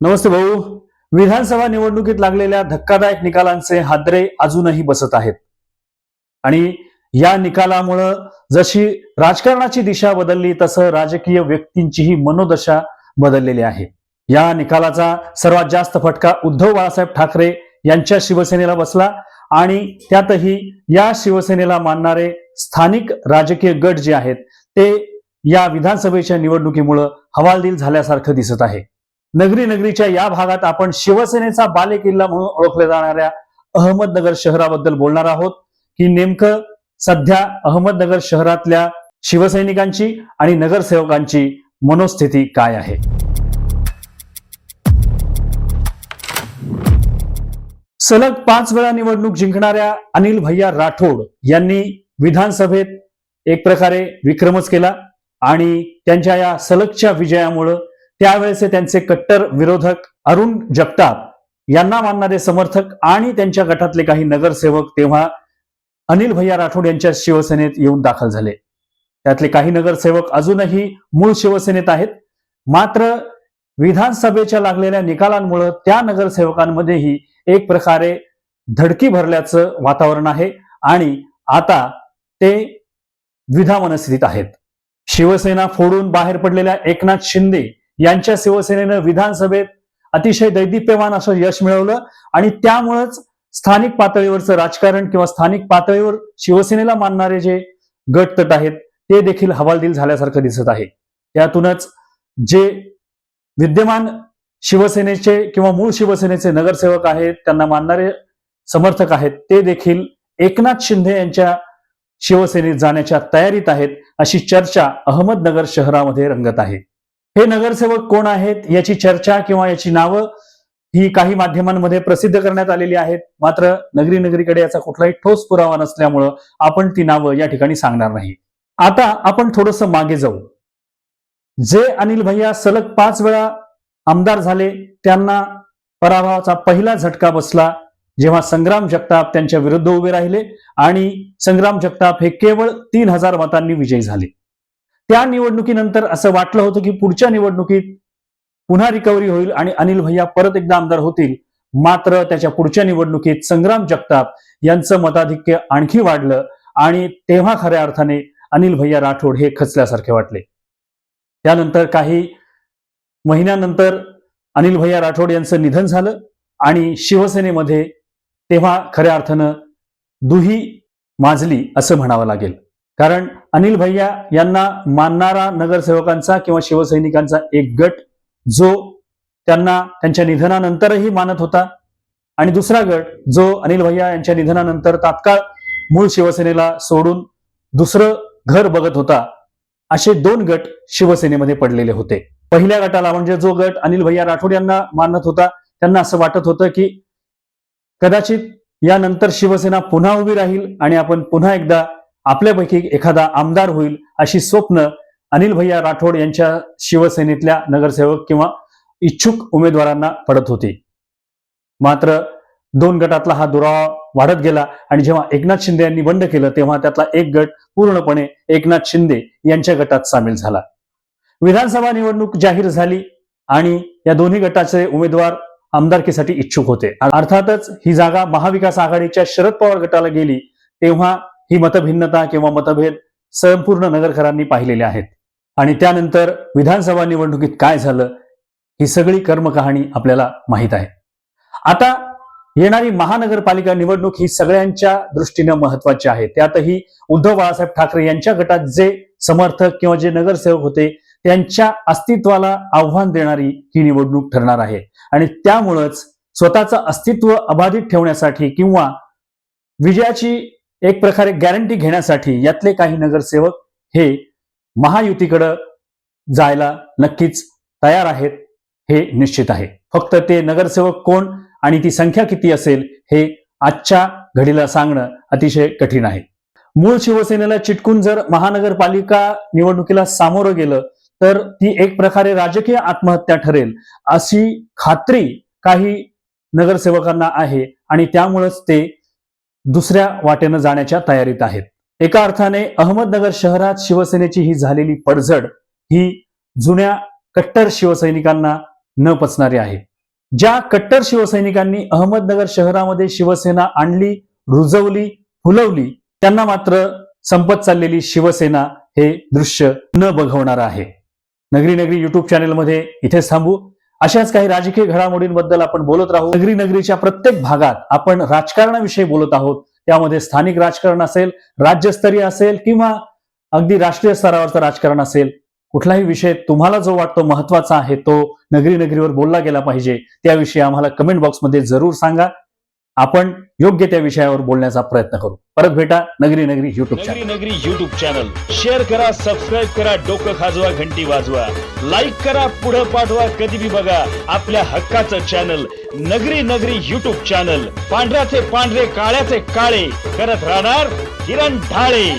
नमस्ते भाऊ. विधानसभा निवडणुकीत लागलेल्या धक्कादायक निकालांचे हादरे अजूनही बसत आहेत. आणि या निकालामुळं जशी राजकारणाची दिशा बदलली तसं राजकीय व्यक्तींचीही मनोदशा बदललेली आहे. या निकालाचा सर्वात जास्त फटका उद्धव बाळासाहेब ठाकरे यांच्या शिवसेनेला बसला आणि त्यातही या शिवसेनेला मानणारे स्थानिक राजकीय गट जे आहेत ते या विधानसभेच्या निवडणुकीमुळं हवालदिल झाल्यासारखं दिसत आहे. नगरी नगरीच्या या भागात आपण शिवसेनेचा बालेकिल्ला म्हणून ओळखल्या जाणाऱ्या अहमदनगर शहराबद्दल बोलणार आहोत की नेमकं सध्या अहमदनगर शहरातल्या शिवसैनिकांची आणि नगरसेवकांची मनोस्थिती काय आहे? सलग पाच वेळा निवडणूक जिंकणाऱ्या अनिल भैया राठोड यांनी विधानसभेत एक प्रकारे विक्रमच केला आणि त्यांच्या या सलगच्या विजयामुळं त्यावेळेचे त्यांचे कट्टर विरोधक अरुण जगताप यांना मानणारे समर्थक आणि त्यांच्या गटातले काही नगरसेवक तेव्हा अनिल भैया राठोड यांच्या शिवसेनेत येऊन दाखल झाले. त्यातले काही नगरसेवक अजूनही मूळ शिवसेनेत आहेत. मात्र विधानसभेच्या लागलेल्या निकालांमुळे त्या नगरसेवकांमध्येही एक प्रकारे धडकी भरल्याचं वातावरण आहे आणि आता ते द्विधा आहेत. शिवसेना फोडून बाहेर पडलेल्या एकनाथ शिंदे यांच्या शिवसेनेनं विधानसभेत अतिशय दैदिप्यमान असं यश मिळवलं आणि त्यामुळंच स्थानिक पातळीवरचं राजकारण किंवा स्थानिक पातळीवर शिवसेनेला मानणारे जे गट तट आहेत ते देखील हवालदिल झाल्यासारखं दिसत आहे. त्यातूनच जे विद्यमान शिवसेनेचे किंवा मूळ शिवसेनेचे नगरसेवक आहेत त्यांना मानणारे समर्थक आहेत ते देखील एकनाथ शिंदे यांच्या शिवसेनेत जाण्याच्या तयारीत आहेत अशी चर्चा अहमदनगर शहरामध्ये रंगत आहे. हे नगरसेवक कोण आहेत याची चर्चा किंवा याची नावं ही काही माध्यमांमध्ये प्रसिद्ध करण्यात आलेली आहेत. मात्र नगरी नगरीकडे याचा कुठलाही ठोस पुरावा नसल्यामुळं आपण ती नावं या ठिकाणी सांगणार नाही. आता आपण थोडस मागे जाऊ. जे अनिल भैया सलग पाच वेळा आमदार झाले त्यांना पराभवाचा पहिला झटका बसला जेव्हा संग्राम जगताप त्यांच्या विरुद्ध उभे राहिले आणि संग्राम जगताप हे केवळ तीन हजार मतांनी विजयी झाले. त्या निवडणुकीनंतर असं वाटलं होतं की पुढच्या निवडणुकीत पुन्हा रिकव्हरी होईल आणि अनिल भैया परत एकदा आमदार होतील. मात्र त्याच्या पुढच्या निवडणुकीत संग्राम जगताप यांचं मताधिक्य आणखी वाढलं आणि तेव्हा खऱ्या अर्थाने अनिल भैया राठोड हे खचल्यासारखे वाटले. त्यानंतर काही महिन्यानंतर अनिल भैया राठोड यांचं निधन झालं आणि शिवसेनेमध्ये तेव्हा खऱ्या अर्थानं दुही माजली असं म्हणावं लागेल. कारण अनिल भैया यांना मानणारा नगरसेवकांचा किंवा शिवसैनिकांचा एक गट जो त्यांना त्यांच्या निधनानंतरही मानत होता. आणि दुसरा गट जो अनिल भैया यांच्या निधनानंतर तात्काळ मूळ शिवसेनेला सोडून दुसरं घर बघत होता असे दोन गट शिवसेनेमध्ये पडलेले होते. पहिल्या गटाला म्हणजे जो गट अनिल भैया राठोड यांना मानत होता त्यांना असं वाटत होतं की कदाचित यानंतर शिवसेना पुन्हा उभी राहील आणि आपण पुन्हा एकदा आपल्यापैकी एखादा आमदार होईल अशी स्वप्न अनिल भैया राठोड यांच्या शिवसेनेतल्या नगरसेवक किंवा इच्छुक उमेदवारांना पडत होती. मात्र दोन गटातला हा दुरावा वाढत गेला आणि जेव्हा एकनाथ शिंदे यांनी बंड केलं तेव्हा त्यातला एक गट पूर्णपणे एकनाथ शिंदे यांच्या गटात सामील झाला. विधानसभा निवडणूक जाहीर झाली आणि या दोन्ही गटाचे उमेदवार आमदारकीसाठी इच्छुक होते. अर्थातच ही जागा महाविकास आघाडीच्या शरद पवार गटाला गेली तेव्हा ही मतभिन्नता किंवा मतभेद संपूर्ण नगरकरांनी पाहिलेले आहेत. आणि त्यानंतर विधानसभा निवडणुकीत काय झालं ही सगळी कर्मकहाणी आपल्याला माहीत आहे. आता येणारी महानगरपालिका निवडणूक ही सगळ्यांच्या दृष्टीनं महत्वाची आहे. त्यातही उद्धव बाळासाहेब ठाकरे यांच्या गटात जे समर्थक किंवा जे नगरसेवक होते त्यांच्या अस्तित्वाला आव्हान देणारी ही निवडणूक ठरणार आहे. आणि त्यामुळंच स्वतःचं अस्तित्व अबाधित ठेवण्यासाठी किंवा विजयाची एक प्रकारे गॅरंटी घेण्यासाठी यातले काही नगरसेवक हे महायुतीकडं जायला नक्कीच तयार आहेत हे निश्चित आहे. फक्त ते नगरसेवक कोण आणि ती संख्या किती असेल हे आजच्या घडीला सांगणं अतिशय कठीण आहे. मूळ शिवसेनेला चिटकून जर महानगरपालिका निवडणुकीला सामोरं गेलं तर ती एक प्रकारे राजकीय आत्महत्या ठरेल अशी खात्री काही नगरसेवकांना आहे आणि त्यामुळेच ते दुसऱ्या वाटेनं जाण्याच्या तयारीत आहेत. एका अर्थाने अहमदनगर शहरात शिवसेनेची ही झालेली पडझड ही जुन्या कट्टर शिवसैनिकांना न पचणारी आहे. ज्या कट्टर शिवसैनिकांनी अहमदनगर शहरामध्ये शिवसेना आणली रुजवली फुलवली त्यांना मात्र संपत चाललेली शिवसेना हे दृश्य न बघवणार आहे. नगरी नगरी युट्यूब चॅनेलमध्ये इथेच थांबू. अशाच काही राजकीय घडामोडींबद्दल आपण बोलत राहू. नगरी नगरीच्या प्रत्येक भागात आपण राजकारणाविषयी बोलत आहोत. त्यामध्ये स्थानिक राजकारण असेल राज्यस्तरीय असेल किंवा अगदी राष्ट्रीय स्तरावरचं राजकारण असेल कुठलाही विषय तुम्हाला जो वाटतो महत्त्वाचा आहे तो नगरी नगरीवर बोलला गेला पाहिजे. त्याविषयी आम्हाला कमेंट बॉक्समध्ये जरूर सांगा. आपण योग्य त्या विषयावर बोलण्याचा प्रयत्न करू. परत भेटा नगरी नगरी युट्यूब चॅनल नगरी नगरी युट्यूब चॅनल शेअर करा सबस्क्राईब करा डोकं खाजवा घंटी वाजवा. लाईक करा पुढं पाठवा कधी बी बघा आपल्या हक्काचं चॅनल नगरी नगरी युट्यूब चॅनल पांढऱ्याचे पांढरे काळ्याचे काळे. करत राहणार किरण ढाळे.